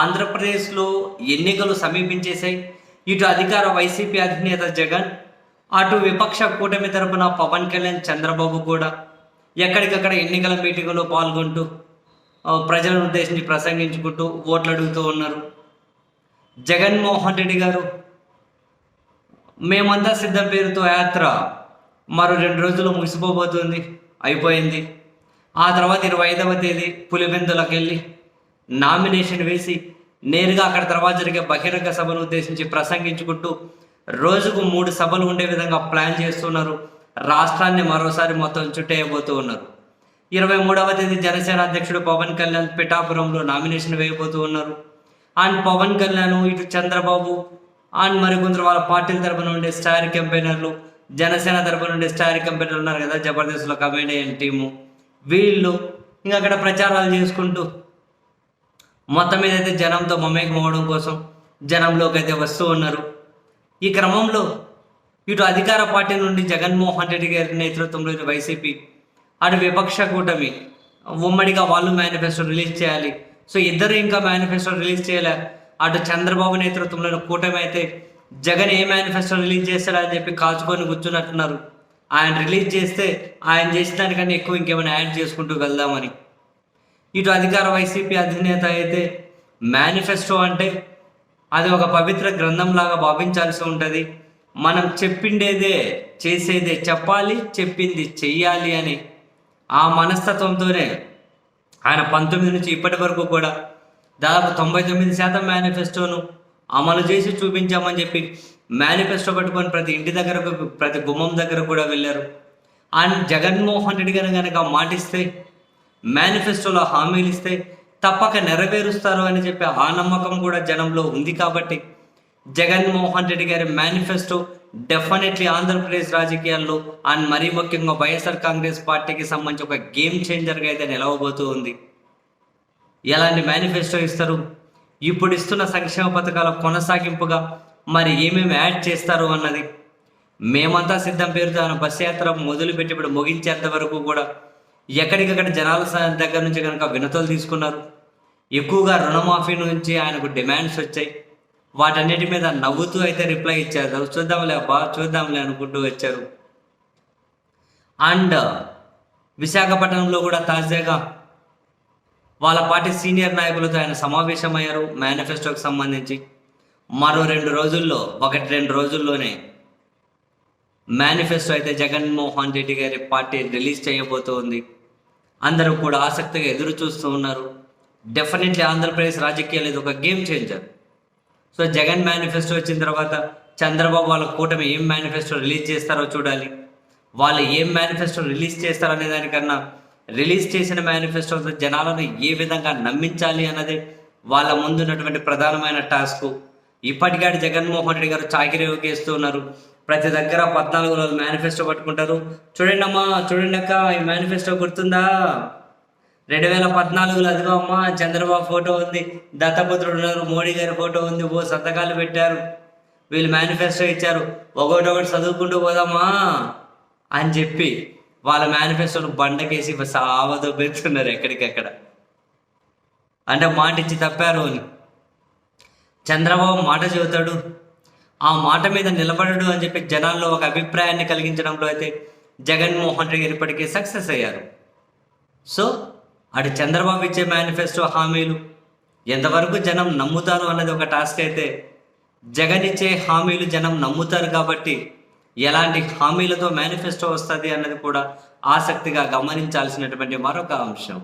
ఆంధ్రప్రదేశ్లో ఎన్నికలు సమీపించేశాయి. ఇటు అధికార వైసీపీ అధినేత జగన్ అటు విపక్ష కూటమి తరపున పవన్ కళ్యాణ్ చంద్రబాబు కూడా ఎక్కడికక్కడ ఎన్నికల మీటింగులో పాల్గొంటూ ప్రజలను ఉద్దేశించి ప్రసంగించుకుంటూ ఓట్లు అడుగుతూ ఉన్నారు. జగన్మోహన్ రెడ్డి గారు మేమంతా సిద్ధం పేరుతో యాత్ర మరో రెండు రోజులు ముగిసిపోబోతుంది అయిపోయింది. ఆ తర్వాత ఇరవై ఐదవ తేదీ పులివెందులకు వెళ్ళి నామినేషన్ వేసి నేరుగా అక్కడ తర్వాత జరిగే బహిరంగ సభను ఉద్దేశించి ప్రసంగించుకుంటూ రోజుకు మూడు సభలు ఉండే విధంగా ప్లాన్ చేస్తున్నారు. రాష్ట్రాన్ని మరోసారి మొత్తం చుట్టేయబోతూ ఉన్నారు. ఇరవై మూడవ తేదీ జనసేన అధ్యక్షుడు పవన్ కళ్యాణ్ పిఠాపురంలో నామినేషన్ వేయబోతూ ఉన్నారు. అండ్ పవన్ కళ్యాణ్ ఇటు చంద్రబాబు అండ్ మరికొందరు వాళ్ళ పార్టీల తరపున ఉండే స్టార్ కంపెనర్లు జనసేన తరపున ఉండే స్టార్ కంపెనర్లు ఉన్నారు కదా జబర్దస్త్లో కమెడియన్ టీము. వీళ్ళు ఇంకా అక్కడ ప్రచారాలు చేసుకుంటూ మొత్తం మీద అయితే జనంతో మమేకం అవ్వడం కోసం జనంలోకి అయితే వస్తూ ఉన్నారు. ఈ క్రమంలో ఇటు అధికార పార్టీ నుండి జగన్మోహన్ రెడ్డి గారి నేతృత్వంలో ఇటు వైసీపీ అటు విపక్ష కూటమి ఉమ్మడిగా వాళ్ళు మేనిఫెస్టో రిలీజ్ చేయాలి. సో ఇద్దరు ఇంకా మేనిఫెస్టో రిలీజ్ చేయలే. అటు చంద్రబాబు నేతృత్వంలో కూటమి అయితే జగన్ ఏ మేనిఫెస్టో రిలీజ్ చేస్తాడని చెప్పి కాచుకొని కూర్చున్నట్టున్నారు. ఆయన రిలీజ్ చేస్తే ఆయన చేసిన దానికన్నా ఎక్కువ ఇంకేమైనా యాడ్ చేసుకుంటూ వెళ్దామని. ఇటు అధికార వైసీపీ అధినేత అయితే మేనిఫెస్టో అంటే అది ఒక పవిత్ర గ్రంథంలాగా భావించాల్సి ఉంటుంది. మనం చెప్పిండేదే చేసేదే చెప్పాలి చెప్పింది చెయ్యాలి అని ఆ మనస్తత్వంతోనే ఆయన పంతొమ్మిది నుంచి ఇప్పటి వరకు కూడా దాదాపు తొంభై తొమ్మిది శాతం మేనిఫెస్టోను అమలు చేసి చూపించామని చెప్పి మేనిఫెస్టో పట్టుకొని ప్రతి ఇంటి దగ్గర ప్రతి గుమ్మం దగ్గర కూడా వెళ్ళారు. అండ్ జగన్మోహన్ రెడ్డి గారు కనుక మాటిస్తే మేనిఫెస్టోలో హామీలు ఇస్తే తప్పక నెరవేరుస్తారు అని చెప్పి ఆ నమ్మకం కూడా జనంలో ఉంది కాబట్టి జగన్మోహన్ రెడ్డి గారి మేనిఫెస్టో డెఫినెట్లీ ఆంధ్రప్రదేశ్ రాజకీయాల్లో అండ్ మరీ ముఖ్యంగా వైఎస్ఆర్ కాంగ్రెస్ పార్టీకి సంబంధించి ఒక గేమ్ చేంజర్గా అయితే నిలవబోతూ ఉంది. ఎలాంటి మేనిఫెస్టో ఇస్తారు? ఇప్పుడు ఇస్తున్న సంక్షేమ పథకాల కొనసాగింపుగా మరి ఏమేమి యాడ్ చేస్తారు అన్నది మేమంతా సిద్ధం పేరుతో ఆయన బస్ యాత్ర మొదలుపెట్టి ఇప్పుడు ముగించేంత వరకు కూడా ఎక్కడికక్కడ జనాల దగ్గర నుంచి కనుక వినతులు తీసుకున్నారు. ఎక్కువగా రుణమాఫీ నుంచి ఆయనకు డిమాండ్స్ వచ్చాయి. వాటన్నిటి మీద నవ్వుతూ అయితే రిప్లై ఇచ్చారు. చూద్దాంలే అబ్బా చూద్దాంలే అనుకుంటూ వచ్చారు. అండ్ విశాఖపట్నంలో కూడా తాజాగా వాళ్ళ పార్టీ సీనియర్ నాయకులతో ఆయన సమావేశమయ్యారు మేనిఫెస్టోకి సంబంధించి. మరో రెండు రోజుల్లో ఒకటి రెండు రోజుల్లోనే మేనిఫెస్టో అయితే జగన్మోహన్ రెడ్డి గారి పార్టీ రిలీజ్ చేయబోతోంది. అందరూ కూడా ఆసక్తిగా ఎదురు చూస్తూ ఉన్నారు. డెఫినెట్లీ ఆంధ్రప్రదేశ్ రాజకీయాలు ఇది ఒక game changer so Jagan manifesto వచ్చిన తర్వాత చంద్రబాబు వాళ్ళ కూటమి ఏం మేనిఫెస్టో రిలీజ్ చేస్తారో చూడాలి. వాళ్ళు ఏం మేనిఫెస్టో రిలీజ్ చేస్తారనే దానికన్నా రిలీజ్ చేసిన మేనిఫెస్టోతో జనాలను ఏ విధంగా నమ్మించాలి అన్నది వాళ్ళ ముందున్నటువంటి ప్రధానమైన టాస్క్ ఇప్పటికాడు జగన్మోహన్ రెడ్డి గారు చాకిరీ యోగేస్తూ ఉన్నారు ప్రతి దగ్గర పద్నాలుగు రోజులు మేనిఫెస్టో పట్టుకుంటారు. చూడండి అమ్మా చూడండి అక్క ఈ మేనిఫెస్టో గుర్తుందా? రెండు వేల పద్నాలుగులో అదిగో అమ్మ చంద్రబాబు ఫోటో ఉంది. దత్తపుత్రుడు ఉన్నారు. మోడీ గారి ఫోటో ఉంది. ఓ సంతకాలు పెట్టారు. వీళ్ళు మేనిఫెస్టో ఇచ్చారు. ఒకటి ఒకటి చదువుకుంటూ పోదామా? అని చెప్పి వాళ్ళ మేనిఫెస్టోను బండకేసి సావదో పెడుతున్నారు ఎక్కడికెక్కడ. అంటే మాట ఇచ్చి తప్పారు అని. చంద్రబాబు మాట చెబుతాడు. ఆ మాట మీద నిలబడడు అని చెప్పి జనాల్లో ఒక అభిప్రాయాన్ని కలిగించడంలో అయితే జగన్మోహన్ రెడ్డి గారు ఇప్పటికే సక్సెస్ అయ్యారు. సో అటు చంద్రబాబు ఇచ్చే మేనిఫెస్టో హామీలు ఎంతవరకు జనం నమ్ముతారు అన్నది ఒక టాస్క్ అయితే జగన్ ఇచ్చే హామీలు జనం నమ్ముతారు కాబట్టి ఎలాంటి హామీలతో మేనిఫెస్టో వస్తుంది అన్నది కూడా ఆసక్తిగా గమనించాల్సినటువంటి మరొక అంశం.